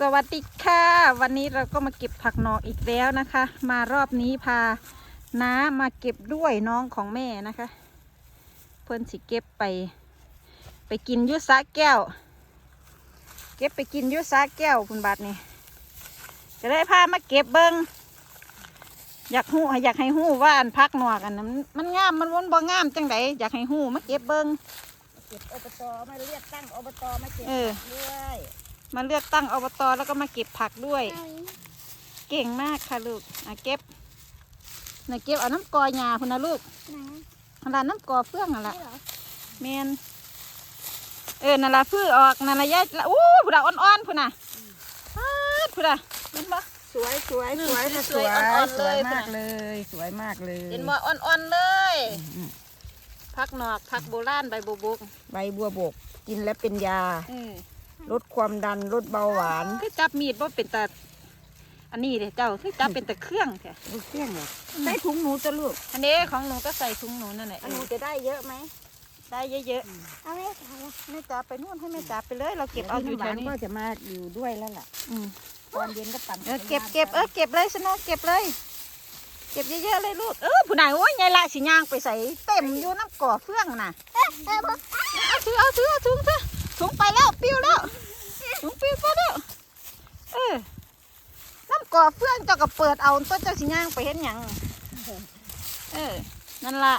สวัสดีค่ะ วันนี้เราก็มาเก็บผักหนอกอีกแล้วนะคะ มารอบนี้พาน้ามาเก็บด้วยน้องของแม่นะคะ เพื่อนสิเก็บไป ไปกินอยุสาแก้ว เก็บไปกินอยุสาแก้วคุณบาทนี่จะได้พามาเก็บเบิงอยากหู้อยากให้หู้ว่าอันพักหนอกอันนั้นมันงามมันวนบ่งามจังไดอยากให้หู้มาเก็บเบิงเก็บอบตมาเรียกตั้งอบตมาเก็บเออด้วย มาเลือกตั้งอบตแล้วก็มาเก็บผักด้วย เก่งมากค่ะลูกอะเก็บน่ะเก็บเอาน้ำกอยาคุณนะลูกไหนนั่นละน้ำกอเฟื่องนั่นละนี่เหรอเมนเออนั่นละพื้อออกนั่นละยายละอู้ผู้ดาอ่อนๆพุ่นน่ะอ้าดผู้ดาเห็นบ่สวยสวยอืมสวยสวยอ่อนๆสวยเลยมากเลย สวยมากเลยเห็นบ่อ่อนๆเลยผักหนอกผักโบราณใบบุกใบบัวบก กินแล้วเป็นยาเออ ลดความดันลดเบาหวานคือจับมีดบ่เป็นตาอันนี้เด้เจ้าคือจับเป็นแต่เครื่องแท้ลูกเที่ยงเหรอใส่ถุงหนูจะลูกอันนี้ของหนูก็ใส่ถุงหนูนั่นแหละอันหนูจะได้เยอะไหมได้เยอะเอาไหมๆแม่จ๋าไปนู่นให้แม่จ๋าไปเลย เราเก็บเอาอยู่แถวนี้ก็จะมาอยู่ด้วยแล้วล่ะอืมตอนเย็นก็ปั่นเออเก็บเก็บเออเก็บเลยสโนว์เก็บเลย เก็บเยอะๆเลยลูกเออผู้นายโอ้ยยายละสิย่างไปใส่เต็มอยู่น้ำก่อเฟื่องน่ะเอาถือเอาถือเอาถุงเถอะ ถุงไปแล้วปิ้วแล้วถุงปิ้วไปแล้วเออน้ำก่อเฟื่องเจ้าก็เปิดเอาต้นเจ้าสิย่างไปเห็นหยังเออ นั่นละ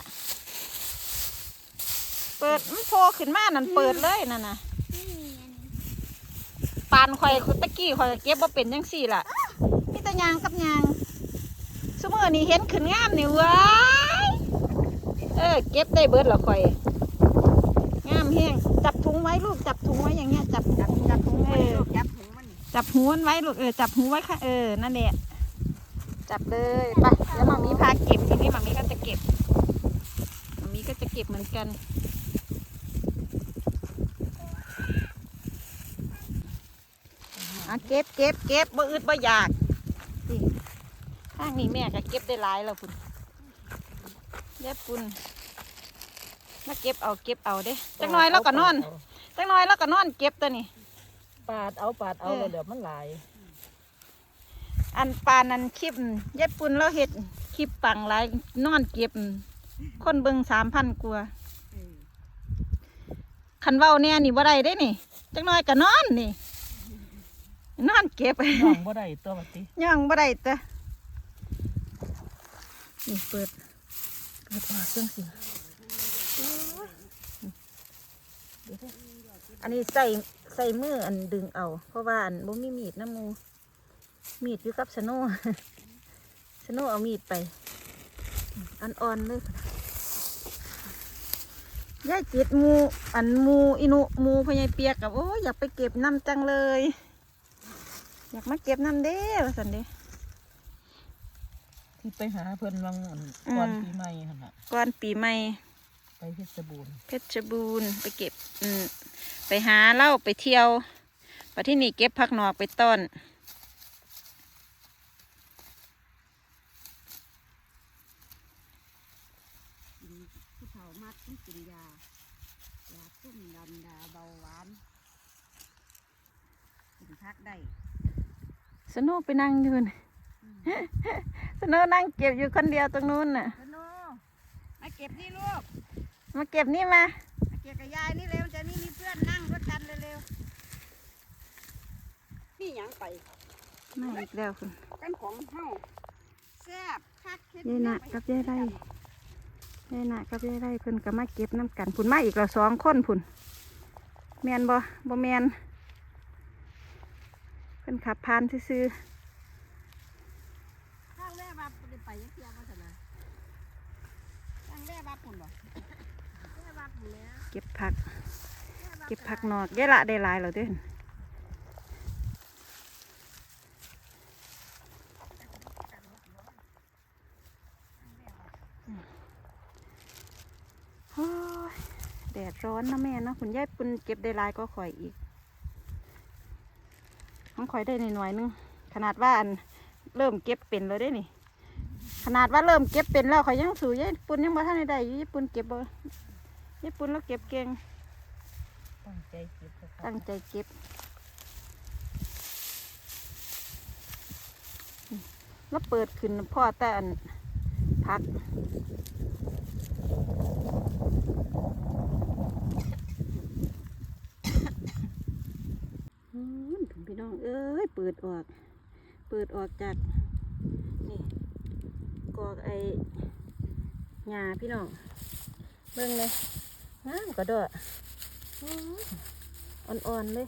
เปิดมันโผล่ขึ้นมานั่นเปิดเลยนั่นน่ะปานข่อยตะกี้ข่อยก็เก็บบ่เป็นจังสี่ล่ะมีแต่ยางกับยางสมมตินี่เห็นขึ้นงามนี่เว้ายเออเก็บได้เบิดเหรอข่อย งามแห้งจับถุ งไว้ลูกจับถุงไว้อย่างเงี้ยจับจับจับถุงเอเอออจับถุงมันจับหูมันไว้ลูกเออจับหูไว้ค่ะเออนั่นแหละจับเลยไปแล้วมามีพาเก็บทีนี้มามีก็จะเก็บมามีก็จะเก็บเหมือนกันอะเก็บเก็บเก็บบ่อึดบ่อยากนี่ข้างนี้แม่ก็เก็บได้หลายแล้วคุณเย็บคุณ มาเก็บเอาเก็บเอาเด้จักหน้อยแล้วก็นอนจักหน้อยแล้วก็นอนเก็บตัวนี้ปาดเอาปาดเอาเออเดี๋ยวมันหลาย อันปานนันคลิปยายปุ่นเราเห็ดคลิปปังหลายนอนเก็บ คนเบิงสามพันกว่าคันเว้าเนี่ยนี่บ่ได้เด้นี่จักหน้อยก็นอนนี่ นอนเก็บน้องบ่ได้ตัวบัดติย่องบ่ได้เตะนี่เปิดเปิดออกเครื่องสิ อันนี้ใส่ใส่มืออันดึงเอา เพราะว่าอันบ่มีมีดน้ำมู มีดอยู่กับสโน่สโน่เอามีดไปอ่อนๆเลยยายจิตหมูอันหมูอินุหมูพญายเปียกกับโอ้ยอยากไปเก็บน้ำจังเลย อยากมาเก็บน้ำเด้ว่าสันเด้ที่ไปหาเพิ่นวังอันอืมก่อนปีใหม่หั่นน่ะก่อนปีใหม่ไป เพชรบูรณ์เพชรบูรณ์ไปเก็บ อืมไปหาเหล้าไปเที่ยวไปที่นี่เก็บผักหนอกไปต้น ผู้เฒ่ามากต้องกินยา ยาตุ้มดันยาเบาหวานกินพักได้สโนุไปนั่งอยู่น่ะสโนุนั่งเก็บอยู่คนเดียวตรงนู้นน่ะสโนมาเก็บนี่ลูก มาเก็บนี่มามาเก็บกับยายนี่เร็วจะนี่มีเพื่อนนั่งรถกันเร็วๆนี่หยังไปมาอีกแล้วคุณกันของเฮาแซ่บคักเฮ็ดยายนะกับยายไรยายนะกับยายไรเพิ่นก็มาเก็บน้ำกันพุ่นมาอีกแล้วสองคนพุ่นแมนบ่บ่แมนเพิ่นขับพานซื้อข้างแร่บับได้ไปยังเที่ยวมาซั่นน่ะข้างแร่บับพุ่นบ่ เก็บผัก เก็บผักนอกยายละได้หลายแล้วเด้อโอ้ยแดดร้อนนะแม่นะคุณยายปุ่นเก็บได้ลายก็ข่อยอีกของข่อยได้หน่อยนึง ขนาดว่าอันเริ่มเก็บเป็นแล้วได้นี่ ขนาดว่าเริ่มเก็บเป็นแล้วข่อยยังสูยายปุ่นยังบ่ทันได้ยายปุ่นเก็บบ่ ยายปุ่นแล้วเก็บเก่ง ตั้งใจเก็บเถอะครับตั้งใจเก็บ แล้วเปิดขึ้นพ่อแต่อันพัก อืมพี่น้องเอ้ย เปิดออก เปิดออกจาก นี่กอกไอ้หญ้าพี่น้อง เบิ่งเลย งามกระโดดอื้ออ่อนๆเลย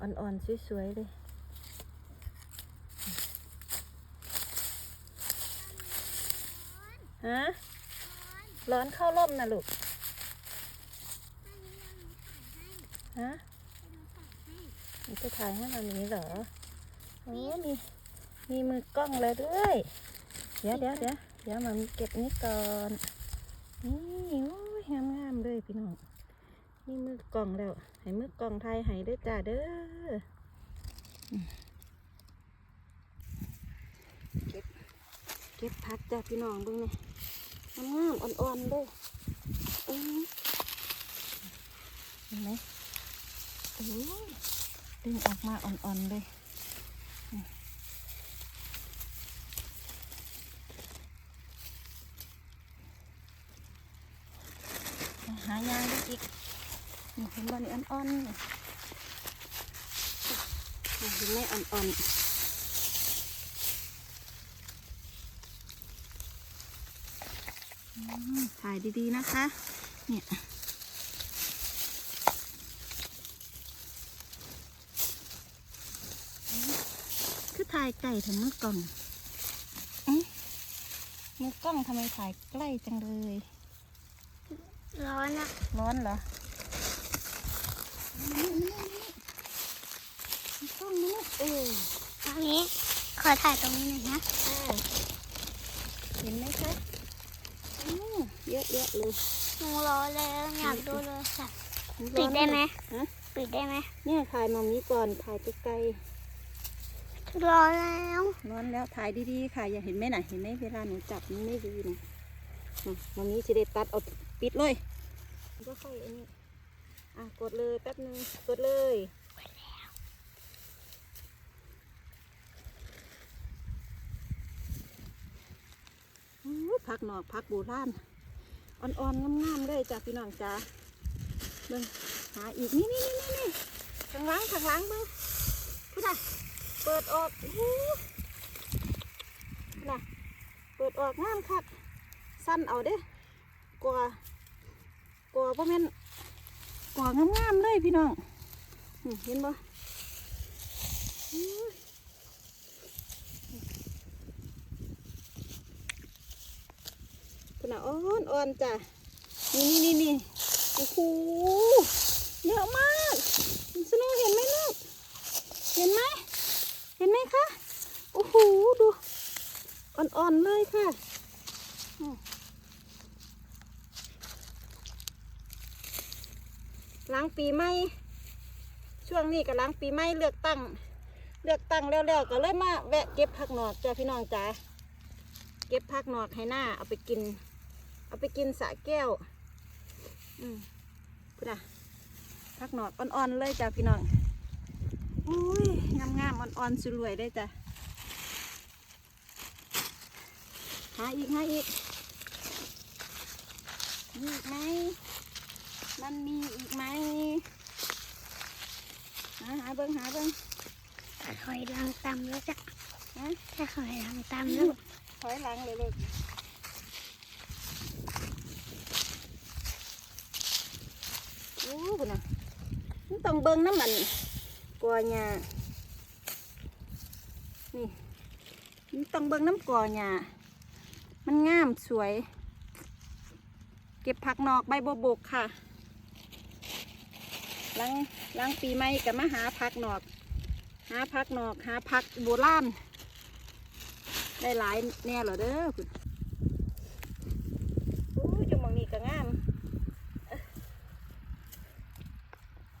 อ่อนๆสวยๆเลยฮะร้อนเข้าร่มนะลูกฮะมันจะถ่ายให้มันนี้เหรอโอ้มีมีมือกล้องแล้วด้วย เดี๋ยวเดี๋ยวเดี๋ยวเดี๋ยวมันเก็บนี้ก่อนนี่โอ้ยงามงามๆเลยพี่น้อง นี่มือกล่องแล้ว ให้มือกล่องไทยให้ด้วยจ้าเด้อเก็บเก็บพักจ้าพี่น้องดูนี่งามงามอ่อนๆเลยอือเห็นไหมโอ้ดึงออกมาอ่อนๆเลยอืมหายางได้อีกนี่ เห็นบอลอ่อนๆนี่นี่เห็นไหมอ่อนๆอืมถ่ายดีๆนะคะ เนี่ย คือถ่ายไก่ถึงมือกล้องอื้อมือกล้องทำไมถ่ายใกล้จังเลย ร้อนอะร้อนเหรอนี่นี่นี่มื อกล้องนี่เออตรงนี้ ขอถ่ายตรงนี้หน่อยนะอ่าเห็นไหมคะอู้เยอะแยะเลยหนูร้อนแล้วอยากดูเลยค่ะร้ปิอดนได้ไหมฮะปิดได้ไหมเนี่ยถ่ายมองนี้ก่อนถ่ายไกลร้อนแล้วๆร้อนแล้วถ่ายดีๆค่ะอย่าเห็นไหมน่ะเห็นไหมเวลาหนูจับมันไม่ดีนะน่ะมองนี้จะได้ตัดเอาปิดเลยก็ค่อยอันนี้อะกดเลยแป๊บนึงกดเลย อู้ผักนอกผักโบราณอ่อนๆงามๆเลยจ้ะพี่น้องจ้าเบิ่งหาอีกนี่นี่นี่นี่ข้างหล่างข้างหล่างเบิ่งพูดนะเปิดออกอู้พูดน่ะเปิดออกงามคักสั้นเอาเด้กว่ากว่าพ่อแม่นกว่างามๆเลยพี่น้องเห็นบ่ คุณน่ะอ่อนอ่อนจ้ะนี่นี่นี่นี่โอ้โหเยอะมากสโนว์เห็นไหมลูกเห็นไหมเห็นไหมคะโอ้โหดูอ่อนๆเลยค่ะล้างปีใหม่ช่วงนี้ก็ล้างปีใหม่เลือกตั้ง เลือกตั้งแล้วๆก็เลยมาแวะเก็บผักหนอกจ้ะพี่น้องจ๋าเก็บผักหนอกให้หน้าเอาไปกิน เอาไปกินสระแก้ว อืมพูดนะผักหนอกอ่อนๆเลยจ้ะพี่น้องอุ้ยงามๆอ่อนๆสรวยได้จ้ะหาอีกหาอีกมีอีกไหมมันมีอีกไหมหาหาเบิ้งหาเบิ้งถอยหลังตำแล้วจ้ะฮะถ้าถอยหลังตำแล้วถอยหลังเลยเลย โอ้คุณนะมันต้องเบิ่งน้ำมันกอหญ้านี่มันต้องเบิ่งน้ำกอหญ้ามันงามสวย เก็บผักนอกใบบบกค่ะหลังหลังปีใหม่ก็มาหาผักนอก หาผักนอกหาผักโบราณได้หลายแน่เหรอเด้อคุณโอ้ยจังนี้ก็งามเอ้อ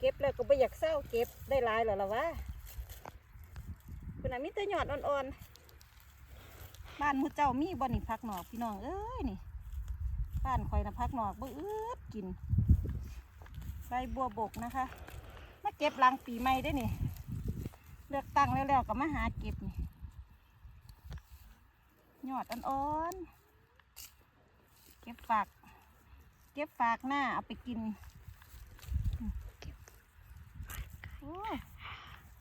เก็บแล้วก็ไม่อยากเศร้าเก็บได้ลายหรอละวะคุณน่ะมีแต่หยอดอ่อนๆบ้านมูเจ้ามีบ่นี่พักหนอกพี่น้องเอ้ยนี่บ้านคอยนะพักหนอกบ่อืดกินใบบัวบกนะคะมาเก็บลังปีใหม่ได้นี่เลือกตั้งแล้วๆก็มาหาเก็บนี่ยอดอ่อนๆเก็บฝาก เก็บฝากหน้าเอาไปกิน โอ้ย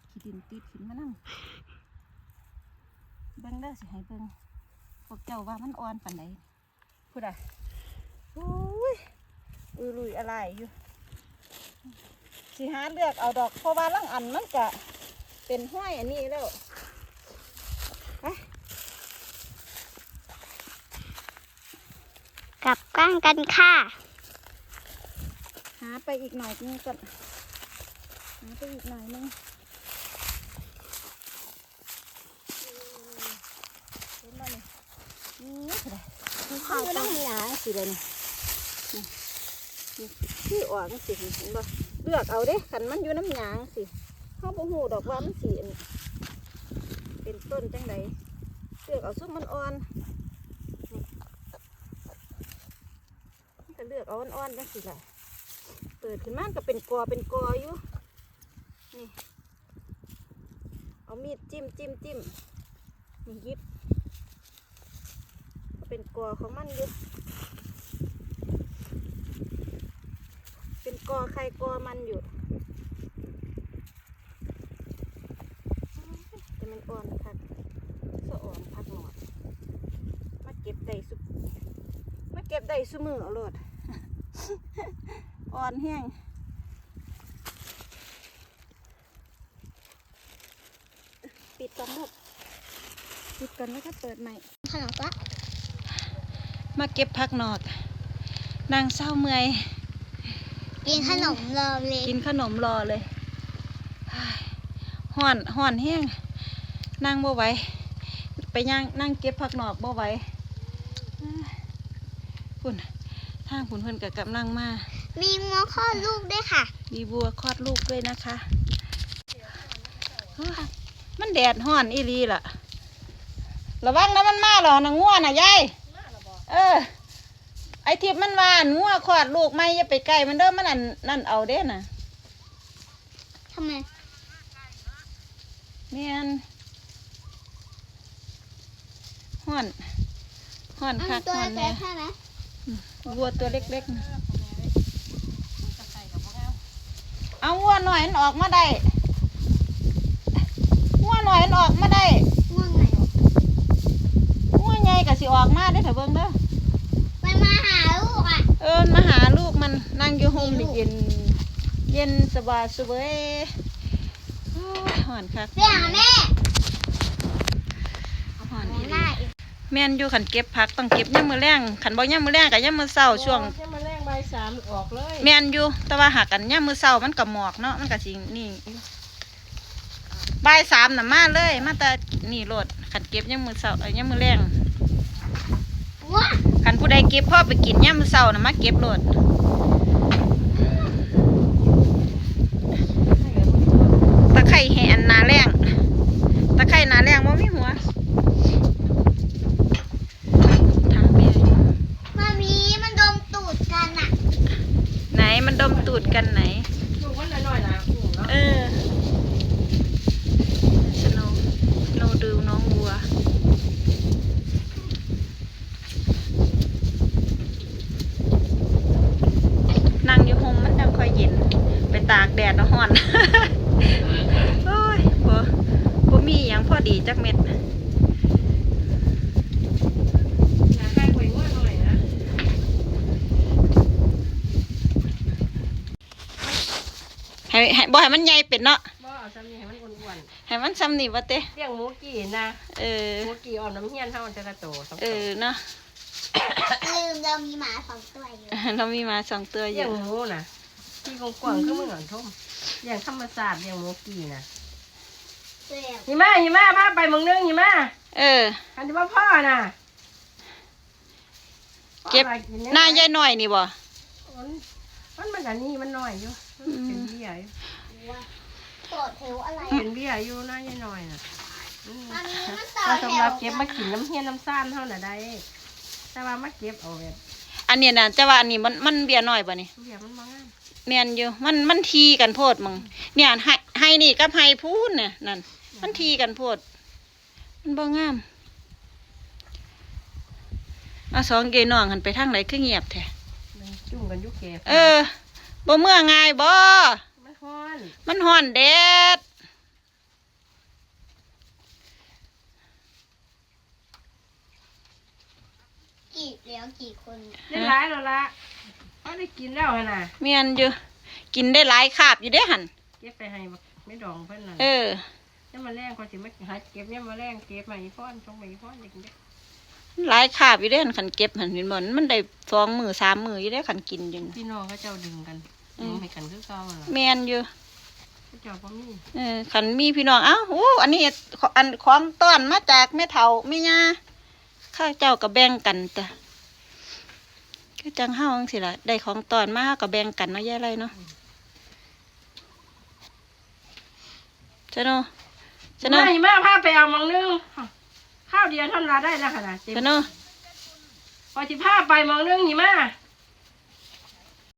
ขี้ดินติดขึ้นมานั่งเบิ่งเด้อสิให้เบิ่งพวกเจ้าว่ามันอ่อนปานใดพูดอะโอ้ยอุลุยอะไรอยู่สิหาเลือกเอาดอกเพราะว่าลังอันมันจะเป็นห้อยอันนี้แล้วกลับก้างกันค่ะ หาไปอีกหน่อยนึงก่อน หาไปอีกหน่อยนึงเห็นบ่นี่นี่เท่าไหร่นี่คือน้ำหยางสิเลยนี่นี่นี่ที่ออกมันสิเห็นบ่เลือกเอาเด้ขันมันอยู่น้ำหยางสิเขาบ่หูดอกว่ามันสีเป็นต้นจังไดเลือกเอาซุปมันอ่อนนี่ก็เลือกเอาอ่อนๆจังสิล่ะเปิดขึ้นมาก็เป็นกอเป็นกออยู่ นี่ เอามีดจิ้มจิ้มจิ้มนี่ยิบเป็นกอของมันอยู่เป็นกอใครกอมันอยู่แต่มันอ่อนคักสะอ่อนพักหนอดมาเก็บได้สุมาเก็บได้สุมือเอาโลดอ่อนแห้ง ปิดก่อนลูกปิดก่อนแล้วก็เปิดใหม่ขนมปะมาเก็บผักนอก นางเศร้าเมื่อย กินขนมรอเลยกินขนมรอเลยห่อนห่อนแห้งนั่งบ่ไหวไปย่างนั่งเก็บผักนอกบ่ไหวคุณทางคุณเพิ่นกับกำลังมา มีมัวข้อดลูกด้วยค่ะ มีบัวคลอดลูกด้วยนะคะเฮ้ย มันแดดห่อนอีรีล่ะ ระวังนะมันมาหรอนะง่วน่ะยายเออ ไอทิพย์มันว่างัวคลอดลูกไม่อย่าไปใกล้มันเด้อมันนั่นนั่นเอาเด้น่ะทำไมแม่นห่อนห่อนอันคักตัวห่อนเล็แน่กใช่ไหมวัวตัวเล็กๆนะเอาวัวหน่อยมันออกมาได้วัว หน่อยมันออกมาได้ง่วงไหนงัวใหญ่ก็สิออกมาได้อเถอะเบิ่งเด้อมันมาหาลูกอะ เอินมาหาลูกมันนั่งอยู่โฮมนี่เย็น เย็นสบายสบายโอ้ยหอนคักเรียกหาแม่หอนอีหหลีน้าอีกแม่นอยู่ขันเก็บผักต้องเก็บย่ำมือแรงขันบ่ย่ำมือแรงกับย่ำมือเศร้าช่วงแค่มาแรงใบสามออกเลย แม่นอยู่แต่ว่าหักกันย่ำมือเศร้ามันกับหมอกเนาะมันกับสินี่ บ่ายสามน่ะมาเลย มาแต่นี่โลดขันเก็บย่ำมือเศร้าเอ้ยย่ำมือแรงว้าขันผู้ใดเก็บพ่อไปกินย่ำมือเศร้าน่ะมาเก็บโลดตะไคร่แหนนาแรงตะไคร่นาแรงว่ามีหัวทางเบียมามีมันดมตูดกันอะไหนมันดมตูดกันไหนลูกมันน้อยๆนะอืมเนาะ เออสโนสโนดูน้องวัว นั่งอยู่โฮมมันจังค่อยเย็น ไปตากแดดแล้วฮ้อน โอ้ยบ่บ่มีอหย่างพอดีจักเม็ด หนาใกล้กว่าง่วหน่อยนะ ให้ให้บ่ให้มันใหญ่เป็นเนาะบ่เอาซ้ำนี่ให้มันอ้วนให้มันซ้ำนี่ว่าเต้ๆเลี้ยงหมูกี่นะเออ หมูกี่อ่อนน้ำเฮียนเท่าจะกระโตสองเอตัวอเนาะ ลืมเรามีหมาสองตัวอยู่เรามีหมาสองตัวอเลี้ยยู่งหมูนะที่กว้างๆคือมึงอ่อนทุ่มเลี้ยงธรรมศาสตร์เลี้ยงหมูกี่นะเรียกหิมะหิมะพาไปเมึงนึงหิมะเออคันที่ว่าพ่อน่ะเก็บพ่อว่าหน้ายายหน่อยนี่บ่มัน มันมันอันนี้มันน้อยอยู่มันเป็นเบี้ยอยู่ว่าต่อแถวอะไรเป็นเบี้ยอยู่หน้ายายน้อยน่ะอืมมามีมันต่อถ้าแถสำหวรับเก็บมากินน้ำเฮียนน้ำซ่านเท่าน่ะได้ แต่ว่ามาเก็บเอาแบบอันเนี้ยนะแต่ว่าอันนี้มันมันเบียร์น้อยบ่นี่เบี้ยมันบางานแม่นอยู่มันมันทีกันโพดมึงเนี่ยให้ให้นี่กับให้พูนเนี่ยนั่นมันทีกันโพด มันบ่งามเอาสองเกยน้องหันไปทางไหนคือเงียบแท้มัน จุ่มกันอยุกแก่เออบ่เมื่อง่ายบ่มันฮ้อนมันห่อนแดดกี่แล้วกี่คนได้หลายแล้วละเขาได้กินแล้วหั่นน่ะเมียนอยู่กินได้หลายคาบอยู่เด้หันเก็บไปให้บักไม่ดองเพิ่นน่ะเออเนี่ยมาแรงเขาสิมาหาเก็บเนี่ยมาแรงเก็บมาอีพ่อนต้องไปอีพ่อนอยากกินเด้อ หลายคาบอยู่เด้หันขันเก็บหันเห็นบ่มันได้สองมือสามมืออยู่เด้ขันกินอยู่พี่น้องเขาเจ้าดึงกันอืดึมงให้กันคือเก่าหั่นล่ะเมียนอยู่เขาเจ้าบ่มีเออขันมีพี่น้องอ้าวโอ้อันนี้ขออันของต้อนมาจากแม่เฒ่าแม่ย่าข้าเจ้าก็แบ่งกันแต่ก็จังเฮาจังสิล่ะได้ของต้อนมาเฮาก็แบ่งกันเนาะแย่ไรเนาะเจ้าเนาะเจ้าเนาะไม่มาพาไปเอาหมองนึง ข้าวเดียวเท่านั้นละได้แล้วค่ะนะเต็มเจ้าเนาะพอสิพาไปหมองนึงนี่มา